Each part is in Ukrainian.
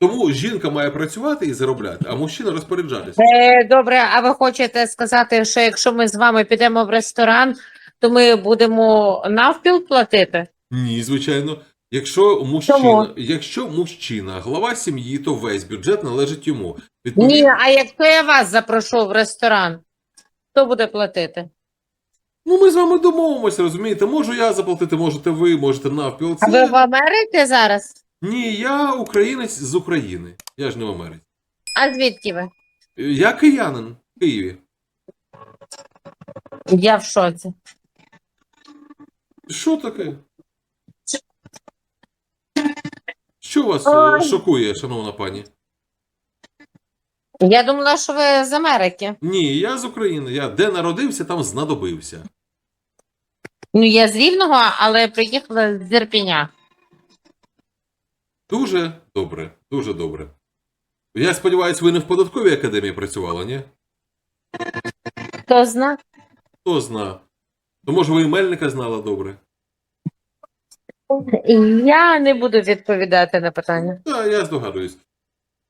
Тому жінка має працювати і заробляти, а мужчина розпоряджатися. Е, добре, а ви хочете сказати, що якщо ми з вами підемо в ресторан, то ми будемо навпіл платити? Ні, звичайно. Якщо мужчина, Чому? якщо мужчина, глава сім'ї, то весь бюджет належить йому. Ні, а якщо я вас запрошу в ресторан, хто буде платити? ну ми з вами домовимося, розумієте? Можу я заплатити, можете ви, можете навпіл. А ви в Америці зараз? Ні, я українець з України. Я ж не в Америці. А звідки ви? Я киянин в Києві. Я в шоці. Що таке? Що вас е, Ой. шокує, шановна пані? Я думала, що ви з Америки. Ні, я з України. Я де народився, там знадобився. Ну, я з Рівного, але приїхала з Ірпіня. Дуже добре, дуже добре. Я сподіваюся, ви не в податковій академії працювали, ні? Хто зна? Хто зна? То може ви і Мельника знала добре? Я не буду відповідати на питання. Так, я здогадуюсь.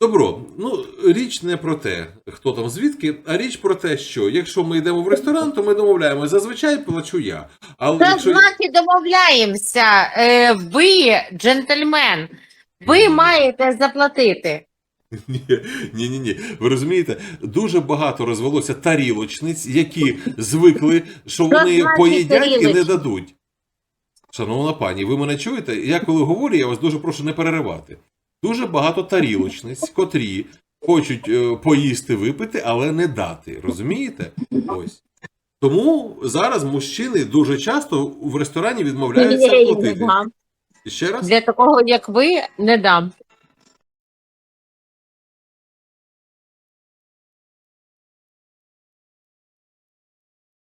Добро, ну річ не про те, хто там звідки, а річ про те, що якщо ми йдемо в ресторан, то ми домовляємося. Зазвичай плачу я. Але Та якщо значить домовляємося. Е, ви, джентльмен, ви маєте заплатити. Ні, ні, ні. Ви розумієте, дуже багато розвелося тарілочниць, які звикли, що вони поїдять і не дадуть. Шановна пані, ви мене чуєте? Я коли говорю, я вас дуже прошу не переривати. Дуже багато тарілочниць, котрі хочуть е, поїсти, випити, але не дати. Розумієте? Ось. Тому зараз мужчини дуже часто в ресторані відмовляються платити. Ще раз? Для такого, як ви, не дам.